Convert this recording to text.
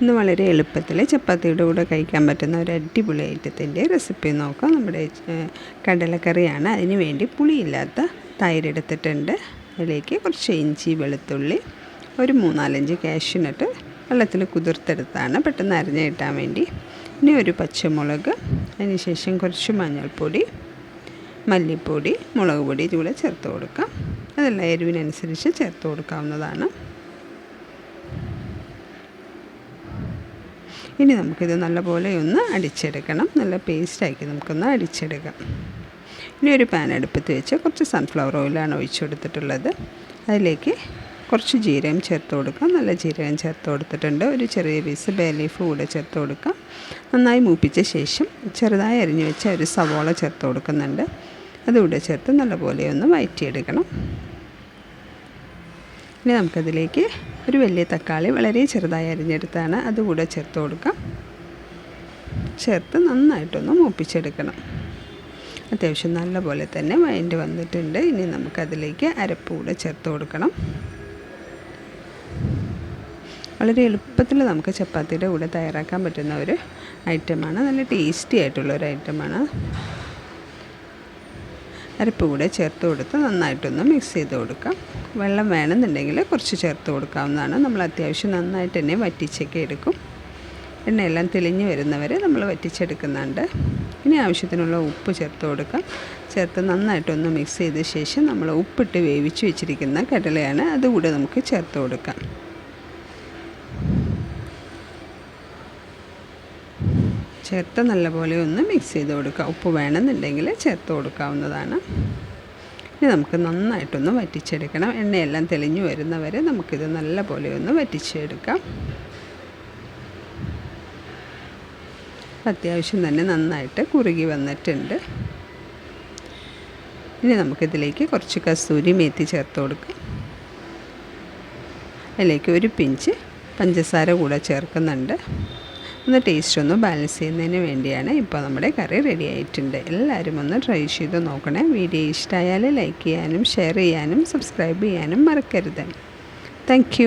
ഇന്ന് വളരെ എളുപ്പത്തിൽ ചപ്പാത്തിയുടെ കൂടെ കഴിക്കാൻ പറ്റുന്ന ഒരു അടിപൊളി ഐറ്റത്തിന്റെ റെസിപ്പി നോക്കാം. നമ്മുടെ കടലക്കറിയാണ്. അതിന് വേണ്ടി പുളിയില്ലാത്ത തൈര് എടുത്തിട്ടുണ്ട് അതിലേക്ക് കുറച്ച് ഇഞ്ചി വെളുത്തുള്ളി ഒരു മൂന്നാലഞ്ച് കാഷ്യൂനട്ട് വെള്ളത്തിൽ കുതിർത്തെടുത്താണ് പെട്ടെന്ന് അരിഞ്ഞ് കിട്ടാൻ വേണ്ടി. ഇനി ഒരു പച്ചമുളക് അതിനുശേഷം കുറച്ച് മഞ്ഞൾപ്പൊടി മല്ലിപ്പൊടി മുളക് പൊടി ഇതുകൂടെ ചേർത്ത് കൊടുക്കാം. അതെല്ലാം എരിവിനനുസരിച്ച് ചേർത്ത് കൊടുക്കാവുന്നതാണ്. ഇനി നമുക്കിത് നല്ലപോലെ ഒന്ന് അടിച്ചെടുക്കണം. നല്ല പേസ്റ്റാക്കി നമുക്കൊന്ന് അടിച്ചെടുക്കാം. ഇനി ഒരു പാൻ അടുപ്പത്ത് വെച്ച് കുറച്ച് സൺഫ്ലവർ ഓയിലാണ് ഒഴിച്ചു കൊടുത്തിട്ടുള്ളത്. അതിലേക്ക് കുറച്ച് ജീരകം ചേർത്ത് കൊടുക്കാം. നല്ല ജീരകം ചേർത്ത് കൊടുത്തിട്ടുണ്ട്. ഒരു ചെറിയ പീസ് ബേ ലീഫ് കൂടെ ചേർത്ത് കൊടുക്കാം. നന്നായി മൂപ്പിച്ച ശേഷം ചെറുതായി അരിഞ്ഞു വെച്ച ഒരു സവോള ചേർത്ത് കൊടുക്കുന്നുണ്ട്. അതുകൂടെ ചേർത്ത് നല്ലപോലെ ഒന്ന് വയറ്റിയെടുക്കണം. ഇനി നമുക്കതിലേക്ക് ഒരു വലിയ തക്കാളി വളരെ ചെറുതായി അരിഞ്ഞെടുത്താണ് അതുകൂടെ ചേർത്ത് കൊടുക്കാം. ചേർത്ത് നന്നായിട്ടൊന്ന് മൂപ്പിച്ചെടുക്കണം. അത്യാവശ്യം നല്ലപോലെ തന്നെ വഴണ്ട് വന്നിട്ടുണ്ട്. ഇനി നമുക്കതിലേക്ക് അരപ്പ് കൂടെ ചേർത്ത് കൊടുക്കണം. വളരെ എളുപ്പത്തിൽ നമുക്ക് ചപ്പാത്തിയുടെ കൂടെ തയ്യാറാക്കാൻ പറ്റുന്ന ഒരു ഐറ്റമാണ്. നല്ല ടേസ്റ്റി ആയിട്ടുള്ള ഒരു ഐറ്റമാണ്. അരപ്പ് കൂടെ ചേർത്ത് കൊടുത്ത് നന്നായിട്ടൊന്ന് മിക്സ് ചെയ്ത് കൊടുക്കാം. വെള്ളം വേണമെന്നുണ്ടെങ്കിൽ കുറച്ച് ചേർത്ത് കൊടുക്കാവുന്നതാണ്. നമ്മൾ അത്യാവശ്യം നന്നായിട്ട് തന്നെ വറ്റിച്ചൊക്കെ എടുക്കും. എണ്ണയെല്ലാം തെളിഞ്ഞ് വരുന്നവരെ നമ്മൾ വറ്റിച്ചെടുക്കുന്നുണ്ട്. ഇനി ആവശ്യത്തിനുള്ള ഉപ്പ് ചേർത്ത് കൊടുക്കാം. ചേർത്ത് നന്നായിട്ടൊന്ന് മിക്സ് ചെയ്ത ശേഷം നമ്മൾ ഉപ്പിട്ട് വേവിച്ച് വെച്ചിരിക്കുന്ന കടലയാണ് അതുകൂടെ നമുക്ക് ചേർത്ത് കൊടുക്കാം. ചേർത്ത് നല്ലപോലെ ഒന്ന് മിക്സ് ചെയ്ത് കൊടുക്കുക. ഉപ്പ് വേണമെന്നുണ്ടെങ്കിൽ ചേർത്ത് കൊടുക്കാവുന്നതാണ്. ഇനി നമുക്ക് നന്നായിട്ടൊന്ന് വറ്റിച്ചെടുക്കണം. എണ്ണയെല്ലാം തെളിഞ്ഞു വരുന്നവരെ നമുക്കിത് നല്ലപോലെ ഒന്ന് വറ്റിച്ചെടുക്കാം. അത്യാവശ്യം തന്നെ നന്നായിട്ട് കുറുകി വന്നിട്ടുണ്ട്. ഇനി നമുക്കിതിലേക്ക് കുറച്ച് കസ്തൂരി മേത്തി ചേർത്ത് കൊടുക്കാം. അതിലേക്ക് ഒരു പിഞ്ച് പഞ്ചസാര കൂടെ ചേർക്കുന്നുണ്ട്. ഒന്ന് ടേസ്റ്റ് ഒന്ന് ബാലൻസ് ചെയ്യുന്നതിന് വേണ്ടിയാണ് ഇപ്പോൾ നമ്മുടെ കറി റെഡി ആയിട്ടുണ്ട്. എല്ലാവരും ഒന്ന് ട്രൈ ചെയ്ത് നോക്കണേ. വീഡിയോ ഇഷ്ടമായാൽ ലൈക്ക് ചെയ്യാനും ഷെയർ ചെയ്യാനും സബ്സ്ക്രൈബ് ചെയ്യാനും മറക്കരുത്. താങ്ക്